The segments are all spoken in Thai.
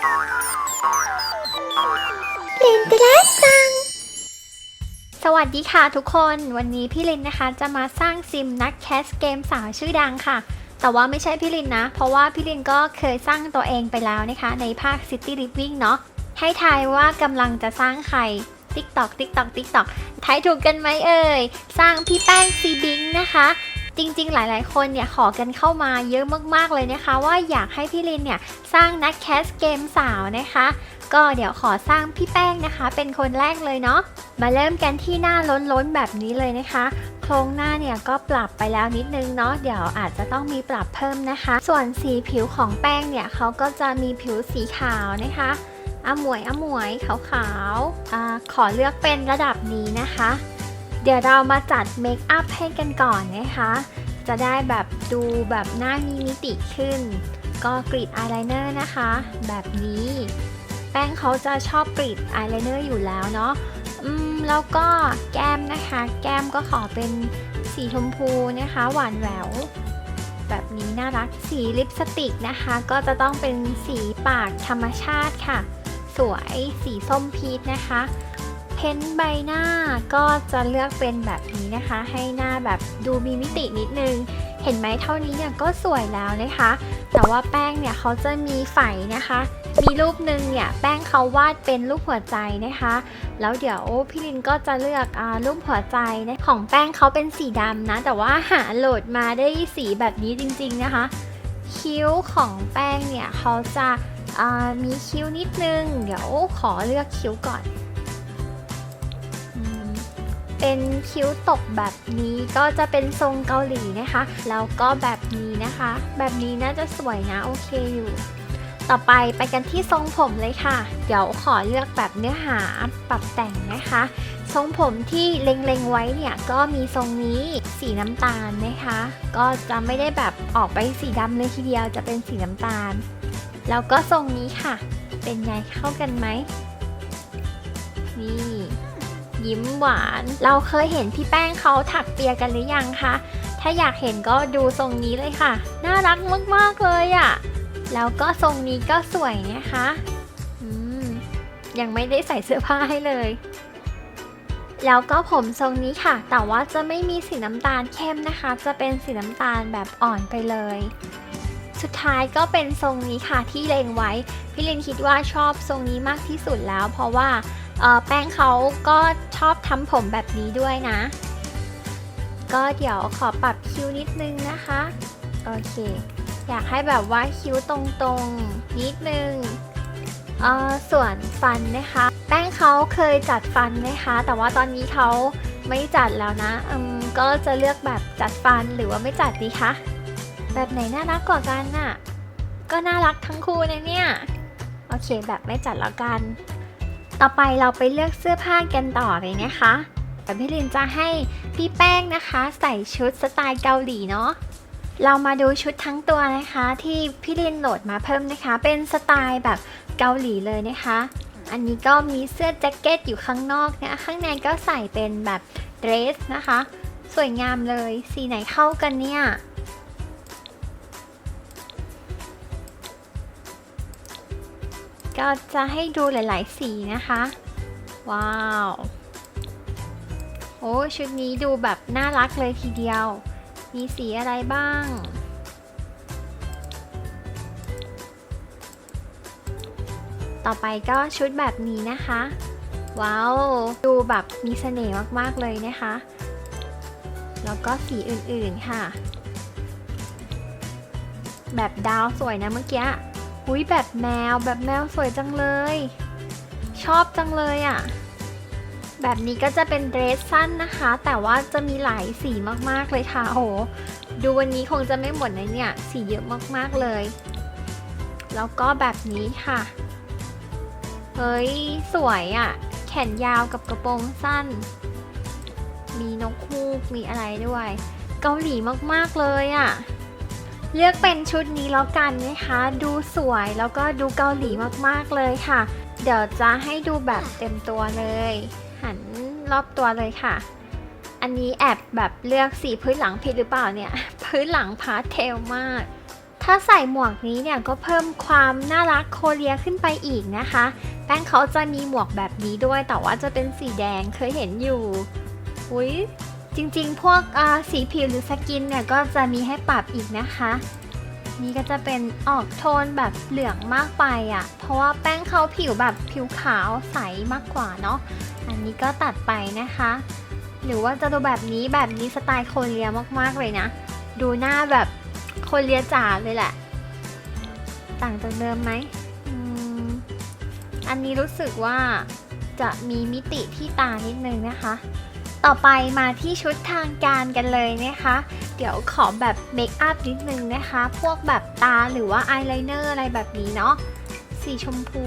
ลินตรัสซัง สวัสดีค่ะทุกคน วันนี้พี่ลินนะคะจะมาสร้างซิมนักแคสเกมสาวชื่อดังค่ะ แต่ว่าไม่ใช่พี่ลินนะ เพราะว่าพี่ลินก็เคยสร้างตัวเองไปแล้วนะคะ ในภาค City Living เนาะ ให้ทายว่ากำลังจะสร้างใคร TikTok TikTok TikTok ทายถูกกันไหมเอ่ย สร้างพี่แป้งซีบิงนะคะ จริงๆ หลายๆ คนเนี่ยขอกันเข้ามาเยอะมากๆเลยนะคะ ว่าอยากให้พี่ลินเนี่ยสร้างนักแคสเกมสาวนะคะ ก็เดี๋ยวขอสร้างพี่แป้งนะคะ เป็นคนแรกเลยเนาะมาเริ่มกันที่หน้าล้นๆแบบนี้เลยนะคะโครงหน้าเนี่ยก็ปรับไปแล้วนิดนึงเนาะเดี๋ยวอาจจะต้องมีปรับเพิ่มนะคะ ส่วนสีผิวของแป้งเนี่ยเขาก็จะมีผิวสีขาวนะคะอมวยอมวยขาวๆอขอเลือกเป็นระดับนี้นะคะ เดี๋ยวเรามาจัดเมคอัพให้กันก่อนนะคะ จะได้แบบดูแบบหน้ามีมิติขึ้น ก็กรีดอายไลเนอร์นะคะ แบบนี้ แป้งเขาจะชอบกรีดอายไลเนอร์อยู่แล้วเนาะอืมแล้วก็แก้มนะคะ แก้มก็ขอเป็นสีชมพูนะคะ หวานแหววแบบนี้น่ารักสีลิปสติกนะคะ ก็จะต้องเป็นสีปากธรรมชาติค่ะ สวยสีส้มพีชนะคะ พ้นท์ใบหน้าก็จะเลือกเป็นแบบนี้นะคะ ให้หน้าแบบดูมีมิตินิดนึง เห็นไหมเท่านี้เนี่ยก็สวยแล้วนะคะ แต่ว่าแป้งเนี่ยเขาจะมีไฝนะคะ มีรูปหนึ่งเนี่ยแป้งเขาวาดเป็นรูปหัวใจนะคะ แล้วเดี๋ยวพี่ลินก็จะเลือกอารูปหัวใจนะของแป้งเขาเป็นสีดำนะ แต่ว่าหาโหลดมาได้สีแบบนี้จริงๆนะคะ คิ้วของแป้งเนี่ยเขาจะอ่ามีคิ้วนิดนึง เดี๋ยวขอเลือกคิ้วก่อน เป็นคิ้วตกแบบนี้ก็จะเป็นทรงเกาหลีนะคะ แล้วก็แบบนี้นะคะ แบบนี้น่าจะสวยนะโอเคอยู่ ต่อไปไปกันที่ทรงผมเลยค่ะ เดี๋ยวขอเลือกแบบเนื้อหาปรับแต่งนะคะ ทรงผมที่เล็งๆไว้เนี่ยก็มีทรงนี้สีน้ำตาลนะคะ ก็จะไม่ได้แบบออกไปสีดำเลยทีเดียวจะเป็นสีน้ำตาล แล้วก็ทรงนี้ค่ะ เป็นไงเข้ากันไหมนี่ ยิ้มหวาน เราเคยเห็นพี่แป้งเขาถักเปียกันหรือยังคะ ถ้าอยากเห็นก็ดูทรงนี้เลยค่ะ น่ารักมากๆเลยอะ่ะ แล้วก็ทรงนี้ก็สวยนะคะอืมยังไม่ได้ใส่เสื้อผ้าให้เลย แล้วก็ผมทรงนี้ค่ะ แต่ว่าจะไม่มีสีน้ำตาลเข้มนะคะ จะเป็นสีน้ำตาลแบบอ่อนไปเลย สุดท้ายก็เป็นทรงนี้ค่ะที่เลงไว้ พี่ลินคิดว่าชอบทรงนี้มากที่สุดแล้ว เพราะว่า แป้งเขาก็ชอบทำผมแบบนี้ด้วยนะ ก็เดี๋ยวขอปรับคิ้วนิดนึงนะคะ โอเค อยากให้แบบว่าคิ้วตรงๆนิดนึงออส่วนฟันนะคะ แป้งเขาเคยจัดฟันนะคะ แต่ว่าตอนนี้เขาไม่จัดแล้วนะอืมก็จะเลือกแบบจัดฟันหรือว่าไม่จัดดีคะแบบไหนน่ารักกว่ากันน่ะ ก็น่ารักทั้งคู่นะเนี่ย โอเคแบบไม่จัดแล้วกัน ต่อไปเราไปเลือกเสื้อผ้ากันต่อเลยนะคะแต่พี่ลินจะให้พี่แป้งนะคะ ใส่ชุดสไตล์เกาหลีเนาะเรามาดูชุดทั้งตัวนะคะ ที่พี่ลินโหลดมาเพิ่มนะคะ เป็นสไตล์แบบเกาหลีเลยนะคะ อันนี้ก็มีเสื้อแจ็คเก็ตอยู่ข้างนอกนะข้างในก็ใส่เป็นแบบเดรสนะคะ สวยงามเลยสีไหนเข้ากันเนี่ย ก็จะให้ดูหลาย ๆ สีนะคะ ว้าว โอ้ชุดนี้ดูแบบน่ารักเลยทีเดียว มีสีอะไรบ้าง ต่อไปก็ชุดแบบนี้นะคะ ว้าว ดูแบบมีเสน่ห์มาก ๆ เลยนะคะ แล้วก็สีอื่น ๆ ค่ะ แบบดาวสวยนะเมื่อกี้ อุ้ยแบบแมวแบบแมวสวยจังเลย ชอบจังเลยอะ่ะ แบบนี้ก็จะเป็นเดรสสั้นนะคะ แต่ว่าจะมีหลายสีมากๆเลยค่ะโอ้โหดูวันนี้คงจะไม่หมดนะเนี่ย สีเยอะมากๆเลย แล้วก็แบบนี้ค่ะ เฮ้ย สวยอะ่ะ แขนยาวกับกระโปรงสั้น มีนกฮูกมีอะไรด้วย เกาหลีมากๆเลยอะ่ะ เลือกเป็นชุดนี้แล้วกันนะคะ ดูสวยแล้วก็ดูเกาหลีมากๆเลยค่ะ เดี๋ยวจะให้ดูแบบเต็มตัวเลย หันรอบตัวเลยค่ะ อันนี้แอบแบบเลือกสีพื้นหลังผิดหรือเปล่าเนี่ย พื้นหลังพาสเทลมากถถ้าใส่หมวกนี้เนี่ยก็เพิ่มความน่ารักโคเรียขึ้นไปอีกนะคะ แป้งเขาจะมีหมวกแบบนี้ด้วยแต่ว่าจะเป็นสีแดงเคยเห็นอยู่อุ้ย จริงๆ พวกสีผิวหรือสกินเนี่ยก็จะมีให้ปรับอีกนะคะ นี่ก็จะเป็นออกโทนแบบเหลืองมากไปอะ่ะ เพราะว่าแป้งเขาผิวแบบผิวขาวใสมากกว่าเนาะ อันนี้ก็ตัดไปนะคะ หรือว่าจะดูแบบนี้แบบนี้สไตล์โคเรียมากๆเลยนะ ดูหน้าแบบโคเรียจ๋าเลยแหละ ต่างจากเดิมไหมอันนี้รู้สึกว่าจะมีมิติที่ตานิดนึงนะคะ ต่อไปมาที่ชุดทางการกันเลยนะคะ เดี๋ยวขอแบบเมคอัพนิดนึงนะคะ พวกแบบตาหรือว่าอายไลเนอร์อะไรแบบนี้เนาะ สีชมพู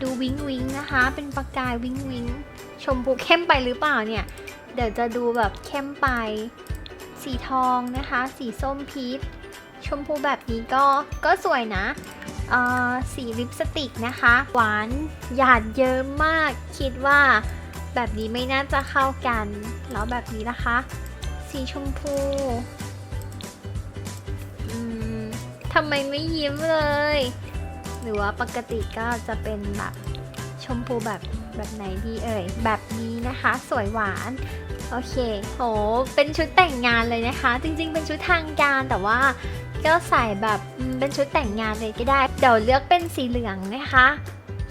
ดูวิงวิงนะคะ เป็นประกายวิงวิงชมพูเข้มไปหรือเปล่าเนี่ย เดี๋ยวจะดูแบบเข้มไป สีทองนะคะ สีส้มพีช ชมพูแบบนี้ก็ก็สวยนะสีลิปสติกนะคะ หวานหยาดเยิ้มมาก คิดว่า แบบนี้ไม่น่าจะเข้ากัน แล้วแบบนี้นะคะ สีชมพูทำไมไม่ยิ้มเลย หรือว่าปกติก็จะเป็นแบบชมพูแบบแบบไหนดีเอ่ย แบบนี้นะคะสวยหวาน โอเค โห เป็นชุดแต่งงานเลยนะคะ จริงๆ เป็นชุดทางการแต่ว่าก็ใส่แบบเป็นชุดแต่งงานเลยก็ได้ เดี๋ยวเลือกเป็นสีเหลืองนะคะ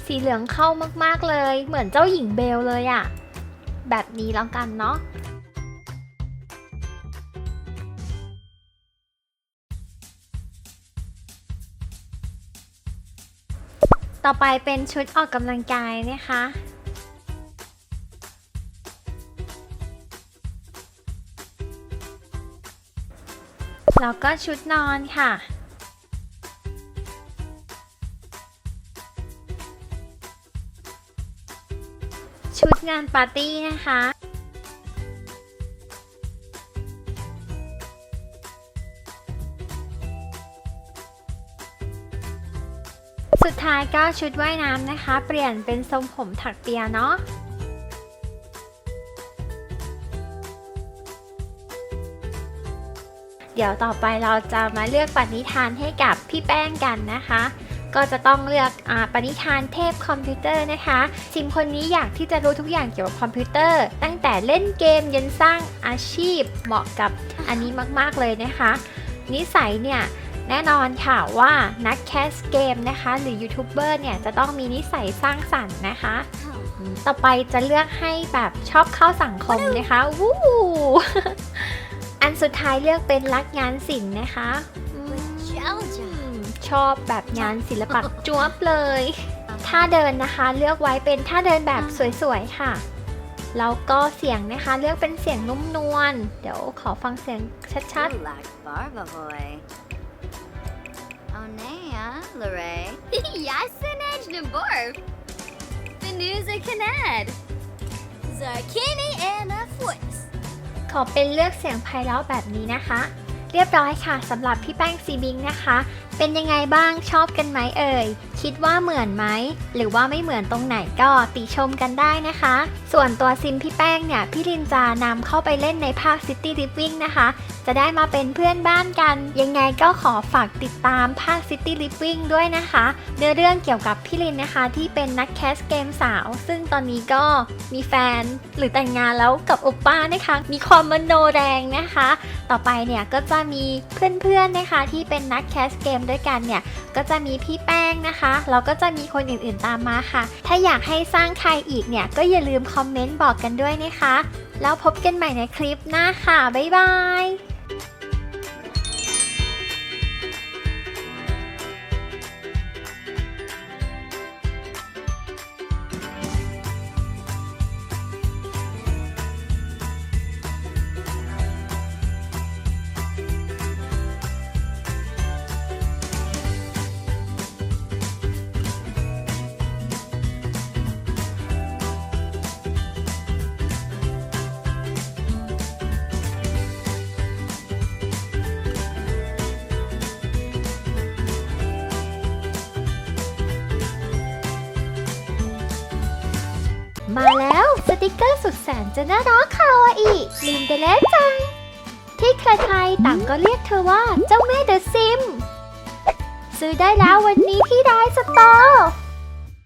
สีเหลืองเข้ามากๆเลย เหมือนเจ้าหญิงเบลเลยอะแบบนี้แล้วกันเนาะต่อไปเป็นชุดออกกำลังกายนะคะ แล้วก็ชุดนอนค่ะ ชุดงานปาร์ตี้นะคะสุดท้ายก็ชุดว่ายน้ำนะคะ เปลี่ยนเป็นทรงผมถักเปียเนาะเดี๋ยวต่อไปเราจะมาเลือกปณิธานให้กับพี่แป้งกันนะคะ ก็จะต้องเลือกอปณิธานเทพคอมพิวเตอร์นะคะซิมคนนี้อยากที่จะรู้ทุกอย่างเกี่ยวกับคอมพิวเตอร์ ตั้งแต่เล่นเกมยันสร้างอาชีพเหมาะกับอันนี้มากๆเลยนะคะ นิสัยเนี่ยแน่นอนค่ะว่านักแคสเกมนะคะ หรือยูทูบเบอร์เนี่ยจะต้องมีนิสัยสร้างสรรค์นะคะ ต่อไปจะเลือกให้แบบชอบเข้าสังคมนะคะวู้อันสุดท้ายเลือกเป็นรักงานศิลป์นะคะ ชอบแบบงานศิลปะจวบเลยท่าเดินนะคะเลือกไว้เป็นท่าเดินแบบสวยๆค่ะแล้วก็เสียงนะคะ เลือกเป็นเสียงนุ่มนวลเดี๋ยวขอฟังเสียงชัด Du like Barbahoy. Oh nee, huh, Lorray? Yasin Borf. The news of Kanad. Zarkini and a foot. ๆขอเป็นเลือกเสียงไพเราะแบบนี้นะคะ เรียบร้อยค่ะสำหรับพี่แป้งซีบิงนะคะ เป็นยังไงบ้างชอบกันไหมเอ่ย คิดว่าเหมือนไหม หรือว่าไม่เหมือนตรงไหนก็ติชมกันได้นะคะ ส่วนตัวซิมพี่แป้งเนี่ย พี่ลินจะนำเข้าไปเล่นในภาค City Living นะคะ จะได้มาเป็นเพื่อนบ้านกัน ยังไงก็ขอฝากติดตามภาค City Living ด้วยนะคะเนื้อเรื่องเกี่ยวกับพี่ลินนะคะ ที่เป็นนักแคสเกมสาว ซึ่งตอนนี้ก็มีแฟนหรือแต่งงานแล้วกับโอป้านะคะ มีความมโนแรงนะคะ ต่อไปเนี่ยก็จะมีเพื่อนๆนะคะที่เป็นนักแคสเกมด้วยกันเนี่ยก็จะมีพี่แป้งนะคะแล้วก็จะมีคนอื่นๆตามมาค่ะ ถ้าอยากให้สร้างใครอีกเนี่ยก็อย่าลืมคอมเมนต์บอกกันด้วยนะคะ แล้วพบกันใหม่ในคลิปหน้าค่ะ บ๊ายบาย มาแล้วสติกเกอร์สุดแสนจะน่ารักคาวาอิลินเดเลจัง ที่ใครๆต่างก็เรียกเธอว่าเจ้าแม่เดอะซิม ซื้อได้แล้ววันนี้ที่ร้าน